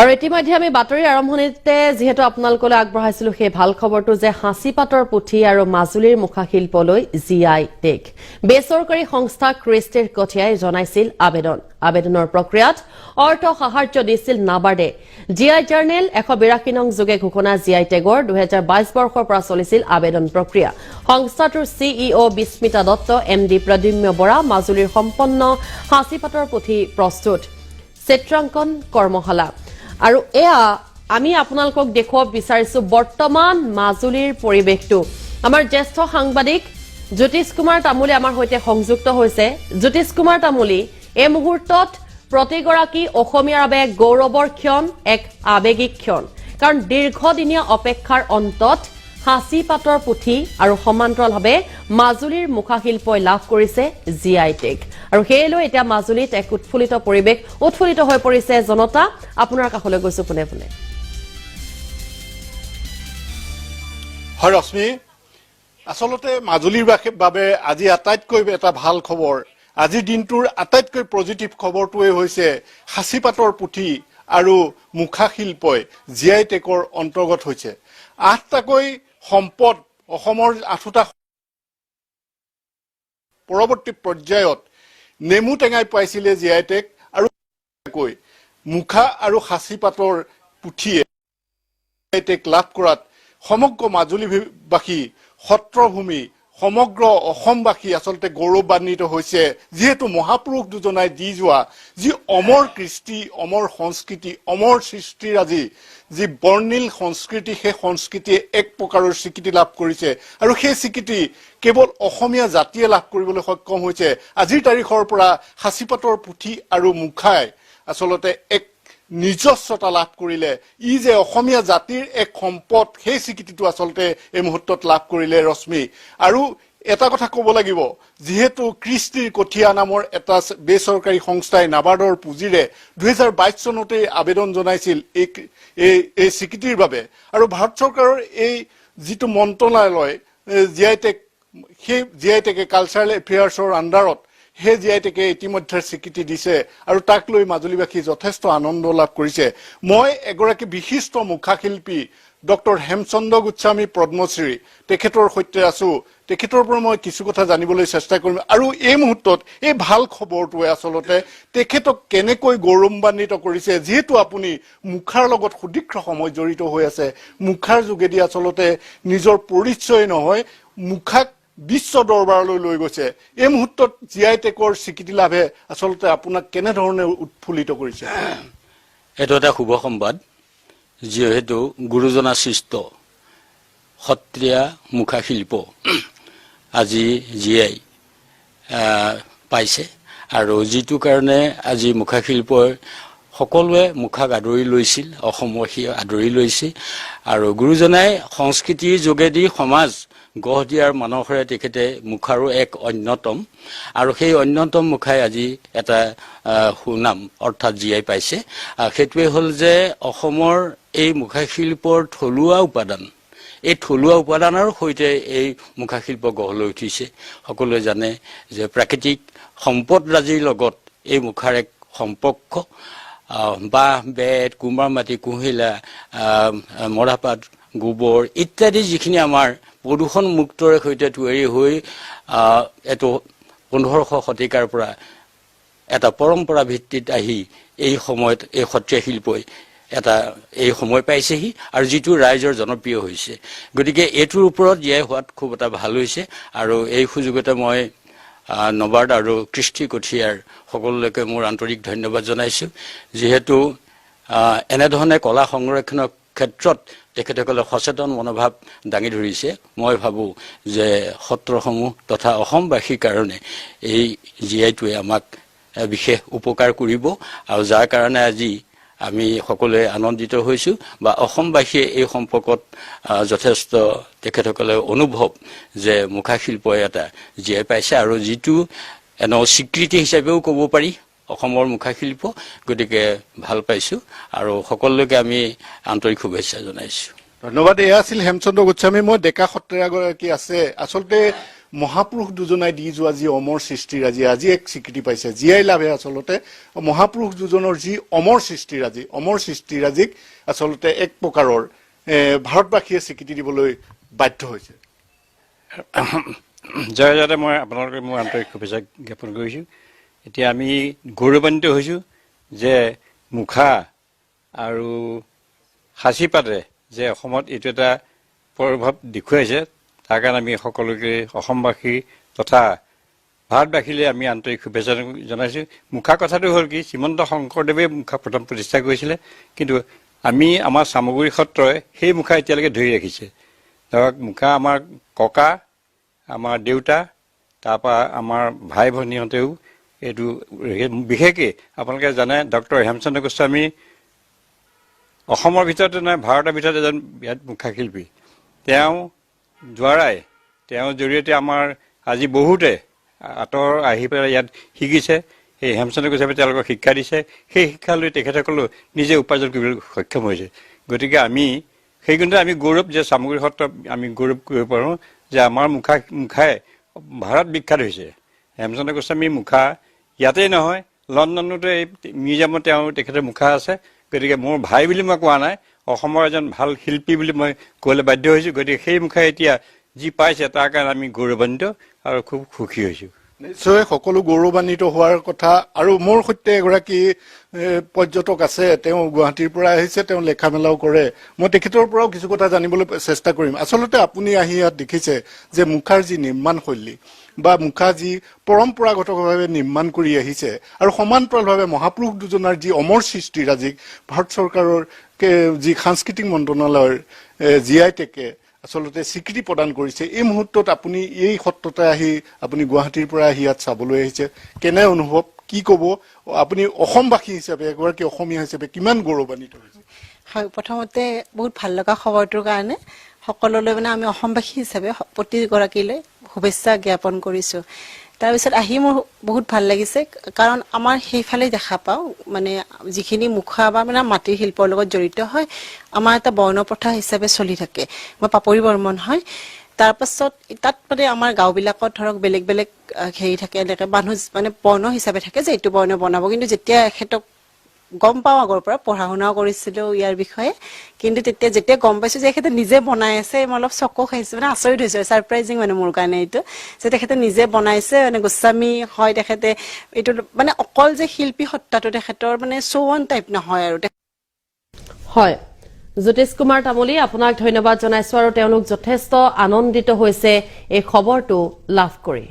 আৰু ইতিমধ্যে আমি বাতৰিৰ আৰম্ভণিতে যিহেতু আপোনালোকলৈ আগবঢ়াইছিলো সেই ভালো খবৰটো যে সাঁচিপাতৰ পুথি আৰু মাজুলীৰ মুখাশিল্পলৈ জি আই টেগ বেচৰকাৰী সংস্থা ক্ৰিষ্টিৰ কঠিয়াই জনাইছিল আবেদন। আবেদনৰ প্ৰক্ৰিয়াত অৰ্থ সাহায্য দিছিল নাবাৰ্ডে। জি আই জাৰ্নেল এশ বিৰাশী নং যোগে ঘোষণা জি আই টেগৰ দুহেজাৰ বাইছ বৰ্ষৰ পৰা চলিছিল আবেদন প্ৰক্ৰিয়া। সংস্থাটোৰ CEO Bismita Dutta, M D Pradyumna Bora, মাজুলীৰ সম্পন্ন সাঁচিপাতৰ পুথি প্ৰস্তুত। চিত্ৰাংকন কৰ্মশালা। আৰু এয়া আমি আপোনালোকক দেখুৱাব বিচাৰিছো বৰ্তমান মাজুলীৰ পৰিৱেশটো। আমাৰ জ্যেষ্ঠ সাংবাদিক জ্যোতিষ কুমাৰ তামুলী আমাৰ সৈতে সংযুক্ত হৈছে। জ্যোতিষ কুমাৰ তামুলী, এই মুহূৰ্তত প্ৰতিগৰাকী অসমীয়াৰ বাবে গৌৰৱৰ ক্ষণ, এক আৱেগিক ক্ষণ। কাৰণ দীৰ্ঘদিনীয়া অপেক্ষাৰ অন্তত সাঁচি পাতৰ পুথি আৰু সমান্তৰালভাৱে মাজুলীৰ মুখাশিল্পই লাভ কৰিছে জি আই টেগ আৰু সেয়ে লৈ এতিয়া মাজুলীত এক উৎফুল্লিত পৰিৱেশ উৎফুল্লিত হৈ পৰিছে জনতা। আপোনাৰ কাষলৈ গৈছো পোনে পোনে। হয়, ৰশ্মি। আচলতে মাজুলীৰ বাবে আজি আটাইতকৈ এটা ভালো খবৰ। আজিৰ দিনটোৰ আটাইতকৈ পজিটিভ খবৰটোৱে হৈছে সাঁচিপাতৰ পুথি আৰু মুখা শিল্পই জি আই টেকৰ অন্তৰ্গত হৈছে। আঠটাকৈ সম্পদ অসমৰ আঠোটা পৰৱৰ্তী পৰ্যায়ত নেমু টেঙাই পাইছিলে জি টেক আৰু মুখা আৰু সাঁচিপাতৰ পুথিয়ে টেক লাভ কৰাত সমগ্ৰ মাজুলীবাসী সত্ৰভূমি সমগ্ৰ অসমবাসী আচলতে গৌৰৱান্বিত হৈছে। যিহেতু মহাপুৰুষ দুজনাই দি যোৱা যি অমৰ কৃষ্টি, অমৰ সংস্কৃতি, অমৰ সৃষ্টিৰ আজি যি বৰ্ণিল সংস্কৃতি, সেই সংস্কৃতিয়ে এক প্ৰকাৰৰ স্বীকৃতি লাভ কৰিছে। আৰু সেই স্বীকৃতি কেৱল অসমীয়া জাতিয়ে লাভ কৰিবলৈ সক্ষম হৈছে। আজিৰ তাৰিখৰ পৰা সাঁচিপাতৰ পুথি আৰু মুখাই আচলতে এক নিজস্বতা লাভ কৰিলে, ই যে অসমীয়া জাতিৰ এক সম্পদ, সেই স্বীকৃতিটো আচলতে এই মুহূৰ্তত লাভ কৰিলে ৰশ্মি। আৰু এটা কথা ক'ব লাগিব, যিহেতু কৃষ্টিৰ কঠীয়া নামৰ এটা বেচৰকাৰী সংস্থাই নাবাৰ্ডৰ পুঁজিৰে দুহেজাৰ বাইছ চনতেই আবেদন জনাইছিল এই এই স্বীকৃতিৰ বাবে। আৰু ভাৰত চৰকাৰৰ এই যিটো মন্ত্ৰণালয় জি টেক, সেই জি আই টেকে কালচাৰেল এফেয়াৰ্ছৰ আণ্ডাৰত সেই জি আই ইতিমধ্যে স্বীকৃতি দিছে আৰু তাক লৈ মাজুলীবাসী যথেষ্ট আনন্দ লাভ কৰিছে। মই এগৰাকী বিশিষ্ট মুখাশিল্পী, ডক্টৰ হেমচন্দ্ৰ গোস্বামী পদ্মশ্ৰী। তেখেতৰ সৈতে আছো। তেখেতৰ পৰা মই কিছু কথা জানিবলৈ চেষ্টা কৰিম। আৰু এই মুহূৰ্তত এই ভালো খবৰটোৱে আচলতে তেখেতক কেনেকৈ গৌৰৱান্বিত কৰিছে, যিহেতু আপুনি মুখাৰ লগত সুদীৰ্ঘ সময় জড়িত হৈ আছে। মুখাৰ যোগেদি আচলতে নিজৰ পৰিচয় নহয়, মুখাক বিশ্ব দৰবাৰলৈ লৈ গৈছে। এই মুহূৰ্তত জি আই টেকৰ স্বীকৃতি লাভে আচলতে আপোনাক কেনেধৰণে উৎফুল্লিত কৰিছে? এইটো এটা শুভ সংবাদ যিহেতু গুৰুজনা সৃষ্ট সত্ৰীয়া মুখাশিল্প আজি জীয়াই আহ, পাইছে। আৰু যিটো কাৰণে আজি মুখাশিল্পই সকলোৱে মুখাক আদৰি লৈছিল অসমবাসীয়ে আদৰি লৈছে। আৰু গুৰুজনাই সংস্কৃতিৰ যোগেদি সমাজ গঢ় দিয়াৰ মানসেৰে তেখেতে মুখাৰো এক অন্যতম। আৰু সেই অন্যতম মুখাই আজি এটা সুনাম অৰ্থাৎ জীয়াই পাইছে। সেইটোৱে হ'ল যে অসমৰ এই মুখাশিল্পৰ থলুৱা উপাদান এই থলুৱা উপাদানৰ সৈতে এই মুখাশিল্প গঢ় লৈ উঠিছে। সকলোৱে জানে যে প্ৰাকৃতিক সম্পদৰাজিৰ লগত এই মুখাৰ এক সম্পৰ্ক বাঁহ বেত কুমাৰ মাটি কুঁহিলা মৰাপাত গোবৰ ইত্যাদি যিখিনি আমাৰ প্ৰদূষণ মুক্তৰে সৈতে তৈয়াৰী হৈ এইটো পোন্ধৰশ শতিকাৰ পৰা এটা পৰম্পৰা ভিত্তিত আহি এই সময়ত এই সত্ৰীয়া শিল্পই এটা এই সময় পাইছেহি আৰু যিটো ৰাইজৰ জনপ্ৰিয় হৈছে। গতিকে এইটোৰ ওপৰত জীয়াই হোৱাত খুব এটা ভাল হৈছে আৰু এই সুযোগতে মই নবাৰ্ড আৰু কৃষ্টি কঠীয়াৰ সকলোলৈকে মোৰ আন্তৰিক ধন্যবাদ জনাইছোঁ। যিহেতু এনেধৰণে কলা সংৰক্ষণৰ ক্ষেত্ৰত তেখেতসকলে সচেতন মনোভাৱ দাঙি ধৰিছে। মই ভাবোঁ যে সত্ৰসমূহ তথা অসমবাসীৰ কাৰণে এই জি আমাক বিশেষ উপকাৰ কৰিব আৰু যাৰ কাৰণে আজি আমি সকলোৱে আনন্দিত হৈছোঁ বা অসমবাসীয়ে এই সম্পৰ্কত যথেষ্ট তেখেতসকলে অনুভৱ যে মুখাশিল্পই এটা জীয়াই পাইছে আৰু যিটো এনে স্বীকৃতি হিচাপেও ক'ব পাৰি অসমৰ মুখাশিল্প, গতিকে ভালো পাইছোঁ আৰু সকলোকে আমি আন্তৰিক শুভেচ্ছা জনাইছোঁ। ধন্যবাদ, এয়া আছিল হেমচন্দ্ৰ গোস্বামী। মই ডেকা সত্ৰীয়াগৰাকী আছে। আচলতে মহাপুৰুষ দুজনাই দি যোৱা যি অমৰ সৃষ্টিৰাজি আজি এক স্বীকৃতি পাইছে। জি আই লাভে আচলতে মহাপুৰুষ দুজনৰ যি অমৰ সৃষ্টিৰাজি অমৰ সৃষ্টিৰাজিক আচলতে এক প্ৰকাৰৰ ভাৰতবাসীয়ে স্বীকৃতি দিবলৈ বাধ্য হৈছে। জয় জয়তে মই আপোনালোকে মোৰ আন্তৰিক শুভেচ্ছা জ্ঞাপন কৰিছোঁ। এতিয়া আমি গৌৰৱান্বিত হৈছোঁ যে মুখা আৰু সাঁচিপাতে যে অসমত এইটো এটা প্ৰভাৱ দেখুৱাইছে। তাৰ আমি সকলোকে অসমবাসী তথা ভাৰতবাসীলৈ আমি আন্তৰিক শুভেচ্ছা জনাইছোঁ। মুখা কথাটো হ'ল কি, শ্ৰীমন্ত শংকৰদেৱে মুখা প্ৰথম প্ৰতিষ্ঠা কৰিছিলে, কিন্তু আমি আমাৰ চামগুৰি সত্ৰই সেই মুখা এতিয়ালৈকে ধৰি ৰাখিছে। ধৰক, মুখা আমাৰ ককা, আমাৰ দেউতা, তাৰপৰা আমাৰ ভাই ভনীহঁতেও এইটো বিশেষকৈ আপোনালোকে জানে, ডক্টৰ হেমচন্দ্ৰ গোস্বামী অসমৰ ভিতৰতে নহয়, ভাৰতৰ ভিতৰত এজন বিৰাট মুখাশিল্পী। তেওঁ দ্বাৰাই তেওঁৰ জৰিয়তে আমাৰ আজি বহুতে আঁতৰ আহি পেলাই ইয়াত শিকিছে। সেই হেমচন্দ্ৰ গোস্বামী তেওঁলোকক শিক্ষা দিছে। সেই শিক্ষা লৈ তেখেতসকলেও নিজে উপাৰ্জন কৰিবলৈ সক্ষম হৈছে। গতিকে আমি সেই আমি গৌৰৱ যে চামগুৰি সত্ৰ আমি গৌৰৱ কৰিব পাৰোঁ যে আমাৰ মুখা মুখাই ভাৰত বিখ্যাত হৈছে। হেমচন্দ্ৰ গোস্বামীৰ মুখা ইয়াতেই নহয়, লণ্ডনতো এই মিউজিয়ামত তেওঁ তেখেতৰ মুখা আছে। গতিকে মোৰ ভাই বুলি মই কোৱা নাই অসমৰ এজন ভাল শিল্পী বুলি মই ক'বলৈ বাধ্য হৈছোঁ। গতিকে সেই মুখাই এতিয়া যি পাইছে তাৰ কাৰণে আমি গৌৰৱান্বিত আৰু খুব সুখী হৈছোঁ। নিশ্চয় সকলো গৌৰৱান্বিত হোৱাৰ কথা। আৰু মোৰ সৈতে এগৰাকী পৰ্যটক আছে, তেওঁ গুৱাহাটীৰ পৰা আহিছে, তেওঁ লেখা মেলাও কৰে। মই তেখেতৰ পৰাও কিছু কথা জানিবলৈ চেষ্টা কৰিম। আচলতে আপুনি আহি ইয়াত দেখিছে যে মুখাৰ যি নিৰ্মাণ শৈলী বা মুখা যি পৰম্পৰাগতভাৱে নিৰ্মাণ কৰি আহিছে। আৰু সমান্তৰালভাৱে মহাপুৰুষ দুজনাৰ যি অমৰ সৃষ্টিৰাজিক ভাৰত চৰকাৰৰ যি সাংস্কৃতিক মন্ত্ৰণালয়ৰ জি আই টেকে আচলতে স্বীকৃতি প্ৰদান কৰিছে। এই মুহূৰ্তত আপুনি এই সত্ৰতে আহি, আপুনি গুৱাহাটীৰ পৰা আহি ইয়াত চাবলৈ আহিছে। কেনে অনুভৱ? কি ক'ব? আপুনি অসমবাসী হিচাপে, এগৰাকী অসমীয়া হিচাপে কিমান গৌৰৱান্বিত হৈছে? হয়, প্ৰথমতে বহুত ভালো লগা খবৰটোৰ কাৰণে সকলোলৈ মানে আমি অসমবাসী হিচাপে প্ৰতিগৰাকীলৈ শুভেচ্ছা জ্ঞাপন কৰিছোঁ। তাৰপিছত আহি মোৰ বহুত ভালো লাগিছে। কাৰণ আমাৰ সেইফালে দেখা পাওঁ মানে যিখিনি মুখা বা মানে মাটিৰ শিল্পৰ লগত জড়িত হয়, আমাৰ এটা বৰ্ণ প্ৰথা হিচাপে চলি থাকে। মই পাপৰি বৰ্মন হয়। তাৰপাছত তাত মানে আমাৰ গাঁওবিলাকত ধৰক বেলেগ বেলেগ হেৰি থাকে, এনেকৈ মানুহ মানে বৰ্ণ হিচাপে থাকে যে এইটো বৰ্ণ বনাব। কিন্তু যেতিয়া এখেতক গম পাওঁ আগৰ পৰা, পঢ়া শুনাও কৰিছিলো ইয়াৰ বিষয়ে। কিন্তু তেতিয়া যেতিয়া গম পাইছো যে তেখেতে নিজে বনাই আছে, মই অলপ চকু খাইছো মানে আচৰিত হৈছো ছাৰপ্ৰাইজিং মানে মোৰ কাৰণে এইটো, যে তেখেতে নিজে বনাইছে মানে গোস্বামী হয় তেখেতে, এইটো মানে অকল যে শিল্পী সত্তাটো তেখেতৰ মানে চৌৱন টাইপ নহয় আৰু হয়, জ্যোতিষ কুমাৰ তামুলী, আপোনাক ধন্যবাদ জনাইছো আৰু তেওঁলোক যথেষ্ট আনন্দিত হৈছে এই খবৰটো লাভ কৰি।